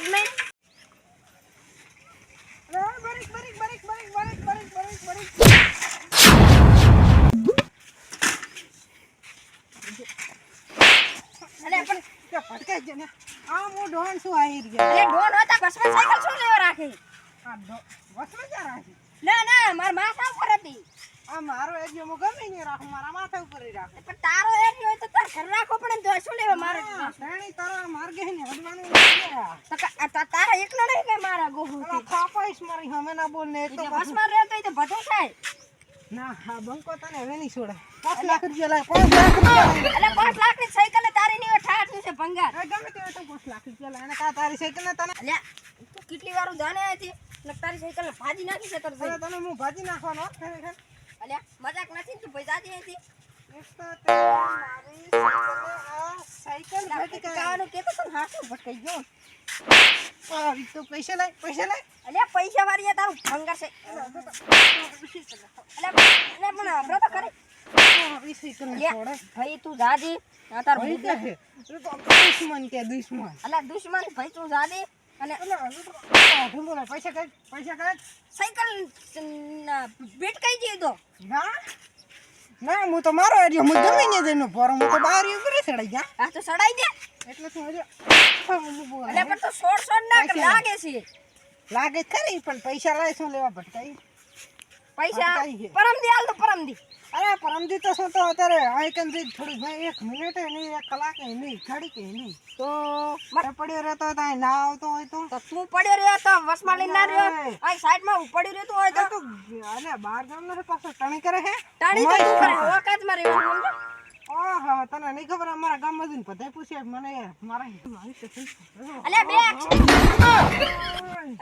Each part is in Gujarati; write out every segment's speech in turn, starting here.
બદલે ફટકાઈ ગયો ને આ હું ડોન શું આવી ગયો એ હતા બસમાં સાયકલ શું લેવા રાખી? આ ડો બસમાં ના ના મારા માથા ઉપર હતી. આ મારો એરિયો હું ગમે નહીં રાખું મારા માથા ઉપર રાખો. પણ તારો એરિયો હોય તો તાર ઘર રાખો પણ તો શું લેવા મારે? શ્રેણી તારા માર્ગે ને હડવાનું તારા એકલો નહીં કે મારા ગોહુ ખાપાઈશ મારી હમે ના બોલ ને તો બસ બસમાં રહેતો તો બધું થાય. ના હા બંકો તને હવે નહીં છોડે. પાંચ લાખ રૂપિયા લાગે પાંચ લાખ રૂપિયા એટલે પાંચ લાખની સાયકલ તારી ની ઠાઠ છે ભંગાર. ગમે તે તો પાંચ લાખ રૂપિયા લાગે કા તારી સાયકલ ને તને અલ્યા તું કેટલી વાર જાણે હતી તારી સાયકલ ભાજી નાખી છે તારી તને હું ભાજી નાખવાનો ખરેખર અલ્યા મજાક નથી તું ભાઈ દે હતી સાયકલે. કાવાનું કેતો તો હાથું ભટકાઈ ગયો? આ તો પૈસા લાય પૈસા લાય. અલ્યા પૈસા વાળી તારું ભંગાર છે. અલ્યા પણ હમણાં તો ખરી. ભાઈ તું જાજી. તાર દુશ્મન કે દુશ્મન? અલ્યા દુશ્મન ભાઈ તું જાજી. અને પૈસા કઈ પૈસા કઈ? સાયકલ બેટ કઈ દે તો? ના? ના હું તો મારો એરિયો હું જમી ને જઈને ભરો હું તો બહાર એવું કરી સડાઈ જા આ તો સડાઈ દે. એટલે તું હજુ એટલે પણ તો સોળ સોળ ના લાગે છે. લાગે ખરી પણ પૈસા લાય શું લેવા ભટકાઈ? પૈસા પરમ દી હાલ તો પરમ દી. અરે પરમજીત તો શું તો અત્યારે અહીં કેમ જઈ થોડી ભાઈ એક મિનિટ નહીં એક કલાક નહીં ઘડી કે નહીં તો મારે પડ્યો રહેતો તો અહીં ના આવતો હોય તો? તો પડ્યો રહ્યો તો વસમાં લઈને ના રહ્યો. અહીં સાઈડમાં હું પડ્યો રહેતો હોય તો? અને બાર ગામ નો પાછો ટણી કરે હે? ટણી કરે? ઓકાતમાં રહેવાનું સમજો ઓહો તને નહીં ખબર અમારા ગામમાં જઈને બધાય પૂછે મને મારા અલ્યા બે.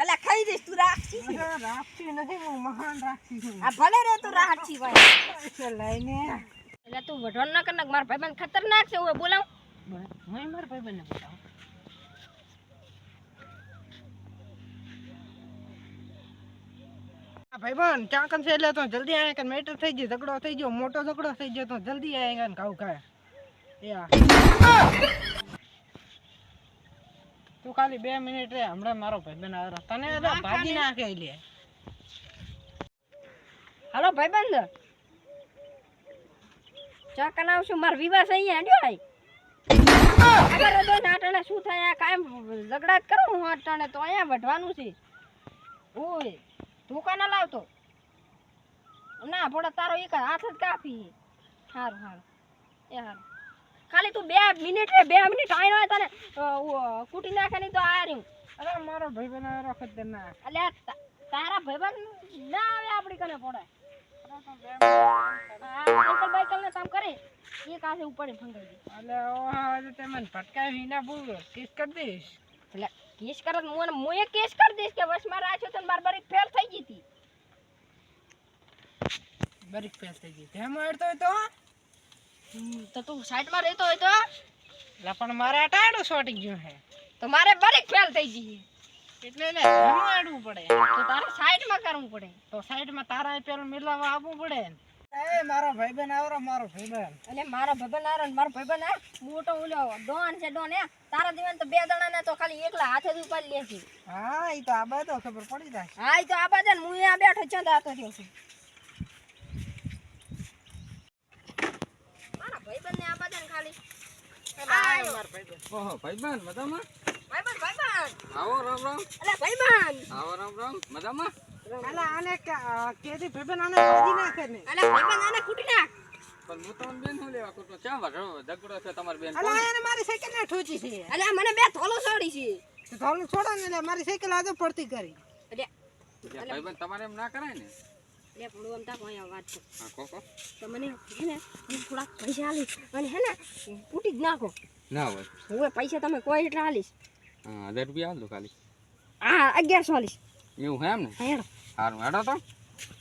અલ્યા ખાઈ જઈશ તું રાખી અરે નથી હું મહાન રાખી છું. આ ભલે રે તું રાખી ભાઈ લઈને. એટલે તું વઢોણ ના કર નાખ મારા ભાઈબંધ ખતરનાક છે હું બોલાવ. મારા ભાઈબંધ ક્યાં કન છે એટલે તો? જલ્દી આયા કે મેટર થઈ ગયો ઝઘડો થઈ ગયો મોટો ઝઘડો થઈ ગયો તો જલ્દી આયા કે કાઉ કાય તું ખાલી બે મિનિટ રે હમણાં મારો ભાઈબંધ આવ્યો તને તો ભાગી નાખે લે. હાલો ભાઈબંધ. ચા કનાવશું માર વિવાહ અહીંયા હેડ્યો ભાઈ ખબર હતો ને આટણે શું થાય કાયમ ઝઘડા જ કરું હું આટણે તો અહીંયા વઢવાનું છે. ઓય. તું કાના લાવતો. ના ભોળા તારો એક હાથ જ કાપી. સારું સારું એ સારું ખાલી તું બે મિનિટ રે બે મિનિટ આવીને હોય તને કૂટી નાખે નહીં તો આ રહ્યું અરે મારો ભાઈબંધ આવ્યો ખતરનાક એટલે તારા ભાઈબંધ ના આવે આપણી કને પડે અંકલ બાઈકલ ને કામ કરે? એ કાસે ઉપાડે ફંગાઈ દે. એટલે ઓહા એટલે તે મને ભટકાવી ના બોલ કિસ કરી દઈશ. એટલે કેસ કરે હું હું એ કેસ કરી દઈશ કે વસમાં રાખ્યો તો માર બરીક ફેલ થઈ ગઈ હતી. બરીક ફેલ થઈ ગઈ તેમ અડતો હોય તો? તો તું સાઈડમાં રહેતો હોય તો? એટલે પણ મારે આ ટાયડું સોટી ગયું હે તો મારે બારીક ફેલ થઈ ગઈ એટલે ને હું આડવું પડે. તો તારે સાઈડમાં કરવું પડે. તો સાઈડમાં તારા પેલું મિલાવા આવવું પડે ને. એ મારો ભાઈબંધ આવરો મારો ભાઈબંધ. અને મારો ભાઈબંધ આરો મારો ભાઈબંધ આ મોટો ઓલો ડોન છે ડોન એ તારા જીવન તો બે જણા તો ખાલી એકલા હાથે જ ઉપાડી લે હા એ તો આ બધો ખબર પડી જાય. હા એ તો આ ને હું અહીંયા બેઠો છું આતો રહ્યો છું. મારા ભાઈબંધ ને આ ને ખાલી. આયો મારો ભાઈબંધ. ઓહો ભાઈબંધ મજામાં? ભાઈબંધ ભાઈબંધ. આવો રામ રામ. અલે ભાઈબંધ. આવો રામ રામ. મજામાં? અલા આને કેદી ભાઈબંધ આને ભાજી નાખે ને? અલે ભાઈબંધ આને કૂટી નાખ. પણ હું તમને બેન શું લેવા કુટું? ક્યાં વઢો ઝઘડો છે તમારી બેન. અલા એને મારી સાયકલ ને ઠોચી છે. અલે મને બે થોલો છોડી છે. તો છોડો ને એટલે મારી સાયકલ આજે પડતી કરી. ભાઈબંધ તમારે એમ ના કરાય ને? લે પડું આમ વાત છે. હા કો કો તો મને હે ને હું થોડાક પૈસા આલીશ. અને હે ને કૂટી જ નાખો. ના હોય. પૈસા તમે કોઈ એટલા આલીશ? હા હજાર રૂપિયા હાલ દો ખાલી. હા અગિયારસો આલીશ. એવું હે એમ ને? સારું હેડો તો.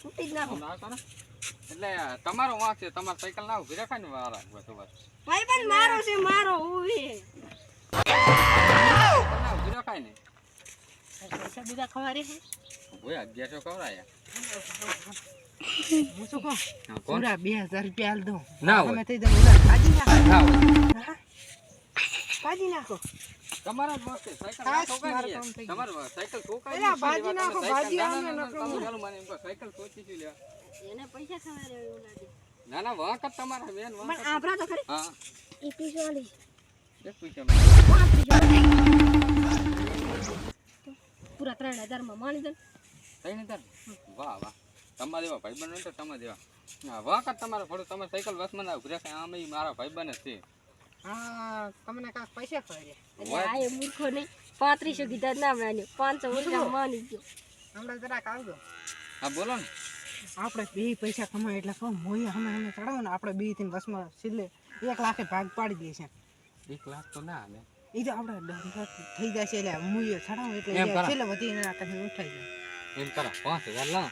છૂટી જ નાખો. એટલે તમારો વાંક છે તમારે સાયકલ ના ઊભી રખાય ને વારા ભાઈ પણ મારો છે મારો ઊભી ઊભી રખાય ને. પૈસા બીજા ખવારે છે. ભાઈ અગિયારસો ખવડાયા. હું શું કહું? પૂરા બે હજાર રૂપિયા હાલ દઉં. ના તમે થઈ જાવ ઓલા નાખો? ભાજી નાખો. તમારા જ સાયકલ. તમારે એલા, ભાજી નાખો, તમે ભાજી સાયકલ- ના, ના, ના, નકરું. તમે ચાલો મને એમ કહો, સાયકલ ઠોકી શું લેવા? એને પૈસા ખવાય એવું લાગે. ના ના વાંક જ તમારા મેન વાંક પણ જ. તો ખરી. હા. એકવીસ વાળી એક પૈસા પૂરા ત્રણ હજારમાં માણી દે ત્રણ હજાર? વાહ વાહ. તમારા જેવા ભાઈબંધ હોય તો તમારા જેવા. વાંક તમારે થોડું તમે સાયકલ વસમાં ના ઉભરા આમ મારા ભાઈ જ છે. હા તમને કાંઈક પૈસા ખવડે એટલે આ એ મૂર્ખો નહીં. પાંત્રીસો કીધા જ ના માન્યો પાંચસો માની ગયો. હમણાં જરાક આવજો. હા બોલો ને. આપણે બે પૈસા કમાય એટલે કહું મોય અમે ચડાવો ને આપણે બેથી બસમાં છેલ્લે એક લાખે ભાગ પાડી દઈએ છે એક લાખ તો ના આવે. એ તો આપણે થઈ જાય છે એટલે મુએ ચડાવો એટલે. છેલ્લે વધી એના કદી ઉઠાઈ જાય. એમ કરો. પાંચ હજાર લો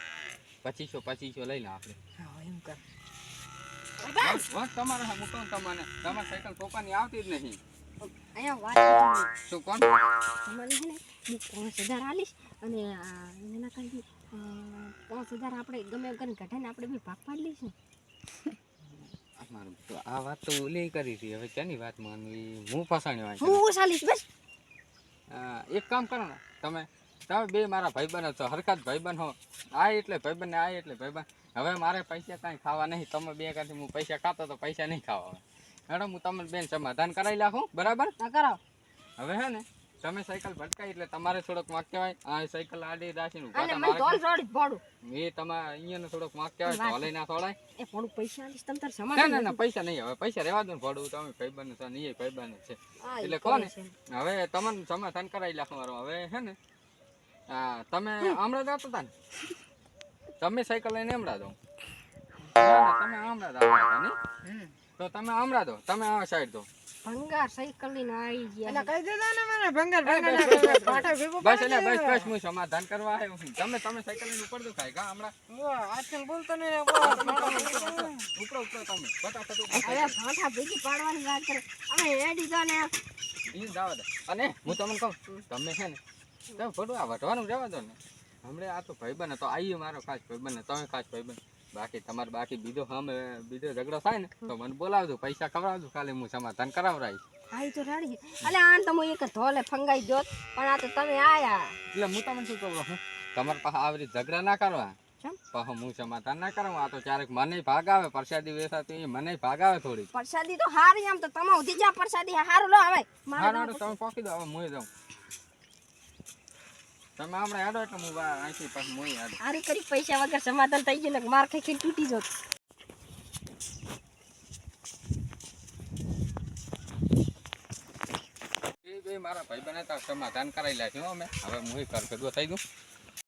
પચીસો પચીસો લઈ લે આપણે. હા એમ કર. તમારે હા, કહું તમને તમારે સાયકલ ઠોકવાની આવતી જ નહીં. અહીંયા વાત. શું કોણ? તમારે છે ને હું પાંચ હજાર આલીશ અને એના કાંઈ પાંચ હજાર આપણે ગમે કરીને આપણે બી ભાગ પાડી લઈશું. મારું તો આ વાત તો ઓલી કરી હતી. હવે ક્યાંની વાત માનવી? હું ફસાણી હું ઓછાલીશ બસ. એક કામ કરો ને તમે. તમે બે મારા ભાઈબંધ છો હરખાત ભાઈબંધ હો. આ એટલે ભાઈબંધ ને આ એટલે ભાઈબંધ. હવે મારે પૈસા કાંઈ ખાવા નહીં. તમે બે કાંથી હું પૈસા ખાતો તો પૈસા નહીં ખાવા મેડમ હું તમને બેન સમાધાન કરાવી લાખું બરાબર? ના કરાવ. હવે હે ને તમે સાયકલ ભટકાઈ એટલે તમારે થોડોક વાંક કહેવાય. આ સાયકલ આડી રાખીને અને મને ધોલ રોડ ભાડું. એ તમારે અહીંયાનો થોડોક વાંક કહેવાય તો હલાઈ ના થોડાય. એ ભાડું પૈસા આલીશ તમ તાર સમાધાન ના ના પૈસા નહીં હવે પૈસા રહેવા દો ભાડું તમે ભાઈબંધ છો નહીં ભાઈબંધ છે. એટલે કોને? હવે તમને સમાધાન કરાવી નાખો મારો. હવે હે ને આ, તમે હમણાં જતા હતા ને? તમે સાયકલ લઈને હમણાં દો તમે હમણાં ને હમ. તો તમે હમણાં દો તમે આ સાઈડ દો ભંગાર સાયકલ લઈને આવી એટલે ગયા કહી દેતા ને મને ભંગાર ભંગાર બસ. પાટા ભેગું એટલે બસ બસ હું સમાધાન કરવા આવ્યો છું. તમે તમે સાયકલ લઈને ઉપર દો ખાઈ ગા હમણાં. આજકાલ બોલતો નહીં ઉપર ઉપર તમે. ફટાફટ ઉપરો. હવે ભેગી પાડવાની વાત કરે. અમે રેડી તો ને? ઈ જવા દે. અને હું તમને કહું તમે છે ને તમે ફોટો આ વટવાનું જવા દો ને. હમણાં આ તો ભાઈબંધ હતો આઈએ મારો ખાસ ભાઈબંધ તમે ખાસ ભાઈબંધ. બાકી તમારે બાકી બીજો હમે બીજો ઝઘડો થાય ને તો મને બોલાવજો પૈસા ખવડાવજો ખાલી હું સમાધાન કરાવરાઈશ. આઈ તો રાડી અલે આ તો હું એક ધોલે ફંગાઈ જોત પણ આ તો તમે આયા. એટલે હું તમને શું કહું છું તમારે પાસે આવરી ઝઘડા ના કરવા? પાછો હું સમાધાન ના કરું આ તો ક્યારેક મને ભાગ આવે પ્રસાદી વેસાતી મને ભાગ આવે થોડી પ્રસાદી તો હારી આમ તો તમે ઉધી જા પ્રસાદી હારું લો હવે. મારે તમે પોકી દો હવે હું જાઉં. તમે હમણાં હેડો એટલે હું અહીંથી પાછું હું હેડો. હારી કરી પૈસા વગર સમાધાન થઈ ગયું ને માર ખાઈ ખાઈ તૂટી જોત મારા ભાઈ બને સમાધાન કરાવી લે અમે હવે હું કર કદો થઈ ગયું.